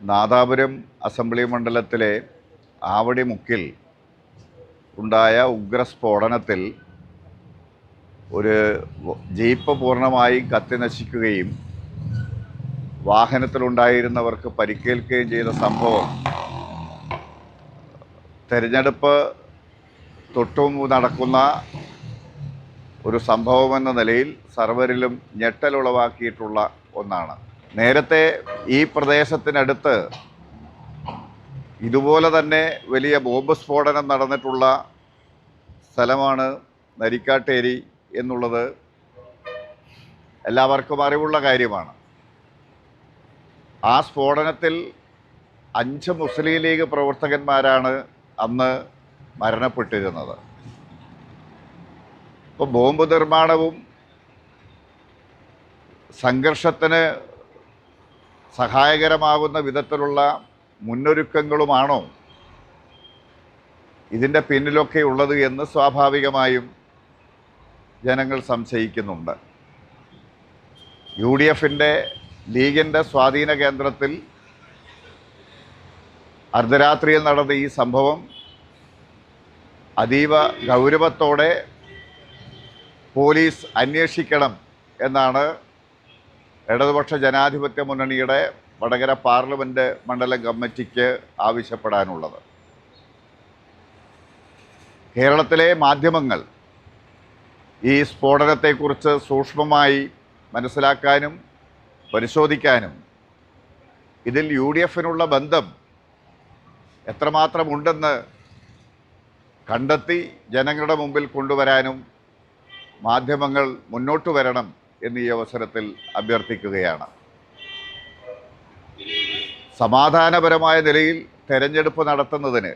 Nadapuram assembly മണ്ഡലത്തിലെ ആവടിമുക്കിൽ ഉണ്ടായ ഉഗ്രസ്ഫോടനത്തിൽ ഒരു ജീപ്പ് പൂർണമായി കത്തി നശിക്കുകയും വാഹനത്തിലുണ്ടായിരുന്നവർക്ക് പരിക്കേൽക്കുകയും ചെയ്ത സംഭവം തെരഞ്ഞെടുപ്പ് തൊട്ടുമുമ്പ് നടക്കുന്ന ഒരു സംഭവമെന്ന നിലയിൽ സർവരിലും ഞെട്ടലുളവാക്കിയിട്ടുള്ള ഒന്നാണ്. നേരത്തെ ഈ പ്രദേശത്തിനടുത്ത് ഇതുപോലെ തന്നെ വലിയ ബോംബ് സ്ഫോടനം നടന്നിട്ടുള്ള സ്ഥലമാണ് നരിക്കാട്ടേരി എന്നുള്ളത് എല്ലാവർക്കും അറിവുള്ള കാര്യമാണ്. ആ സ്ഫോടനത്തിൽ അഞ്ച് മുസ്ലിം ലീഗ് പ്രവർത്തകന്മാരാണ് അന്ന് മരണപ്പെട്ടിരുന്നത്. ഇപ്പോൾ ബോംബ് നിർമ്മാണവും സംഘർഷത്തിന് സഹായകരമാകുന്ന വിധത്തിലുള്ള മുന്നൊരുക്കങ്ങളുമാണോ ഇതിന്റെ പിന്നിലൊക്കെ ഉള്ളത് എന്ന് സ്വാഭാവികമായും ജനങ്ങൾ സംശയിക്കുന്നുണ്ട്. യു ഡി എഫിന്റെ ലീഗിന്റെ സ്വാധീന കേന്ദ്രത്തിൽ അർദ്ധരാത്രിയിൽ നടന്ന ഈ സംഭവം അതീവ ഗൗരവത്തോടെ പോലീസ് അന്വേഷിക്കണം എന്നാണ് ഇടതുപക്ഷ ജനാധിപത്യ മുന്നണിയുടെ വടകര പാർലമെന്റ് മണ്ഡലം കമ്മിറ്റിക്ക് ആവശ്യപ്പെടാനുള്ളത്. കേരളത്തിലെ മാധ്യമങ്ങൾ ഈ സ്ഫോടനത്തെക്കുറിച്ച് സൂക്ഷ്മമായി മനസ്സിലാക്കാനും പരിശോധിക്കാനും ഇതിൽ യു ഡി എഫിനുള്ള ബന്ധം എത്രമാത്രമുണ്ടെന്ന് കണ്ടെത്തി ജനങ്ങളുടെ മുമ്പിൽ കൊണ്ടുവരാനും മാധ്യമങ്ങൾ മുന്നോട്ട് വരണം എന്ന് ഈ അവസരത്തിൽ അഭ്യർത്ഥിക്കുകയാണ്. സമാധാനപരമായ നിലയിൽ തെരഞ്ഞെടുപ്പ് നടത്തുന്നതിന്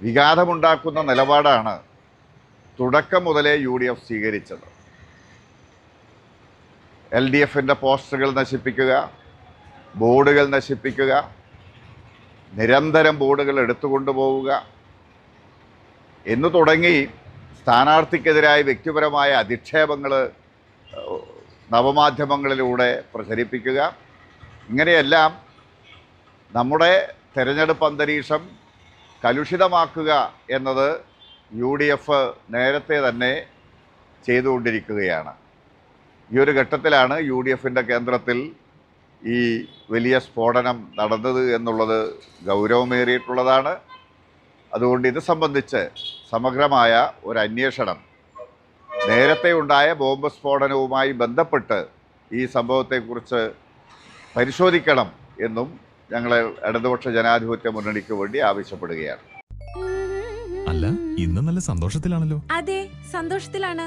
വിഘാതമുണ്ടാക്കുന്ന നിലപാടാണ് തുടക്കം മുതലേ യു ഡി എഫ് സ്വീകരിച്ചത്. എൽ ഡി എഫിന്റെ പോസ്റ്ററുകൾ നശിപ്പിക്കുക ബോർഡുകൾ നശിപ്പിക്കുക നിരന്തരം ബോർഡുകൾ എടുത്തുകൊണ്ടുപോവുക എന്ന് തുടങ്ങി സ്ഥാനാർത്ഥിക്കെതിരായ വ്യക്തിപരമായ അധിക്ഷേപങ്ങൾ നവമാധ്യമങ്ങളിലൂടെ പ്രചരിപ്പിക്കുക. ഇങ്ങനെയെല്ലാം നമ്മുടെ തെരഞ്ഞെടുപ്പ് അന്തരീക്ഷം കലുഷിതമാക്കുക എന്നത് യു ഡി എഫ് നേരത്തെ തന്നെ ചെയ്തുകൊണ്ടിരിക്കുകയാണ്. ഈ ഒരു ഘട്ടത്തിലാണ് യു ഡി എഫിന്റെ കേന്ദ്രത്തിൽ ഈ വലിയ സ്ഫോടനം നടന്നത് എന്നുള്ളത് ഗൗരവമേറിയിട്ടുള്ളതാണ്. അതുകൊണ്ട് ഇത് സംബന്ധിച്ച് സമഗ്രമായ ഒരു അന്വേഷണം നേരത്തെ ഉണ്ടായ ബോംബ് സ്ഫോടനവുമായി ബന്ധപ്പെട്ട് ഈ സംഭവത്തെക്കുറിച്ച് പരിശോധിക്കണം എന്നും ഞങ്ങൾ ഇടതുപക്ഷ ജനാധിപത്യ മുന്നണിക്ക് വേണ്ടി ആവശ്യപ്പെടുകയാണ്. അല്ല ഇന്ന് നല്ല സന്തോഷത്തിലാണല്ലോ. അതെ സന്തോഷത്തിലാണ്.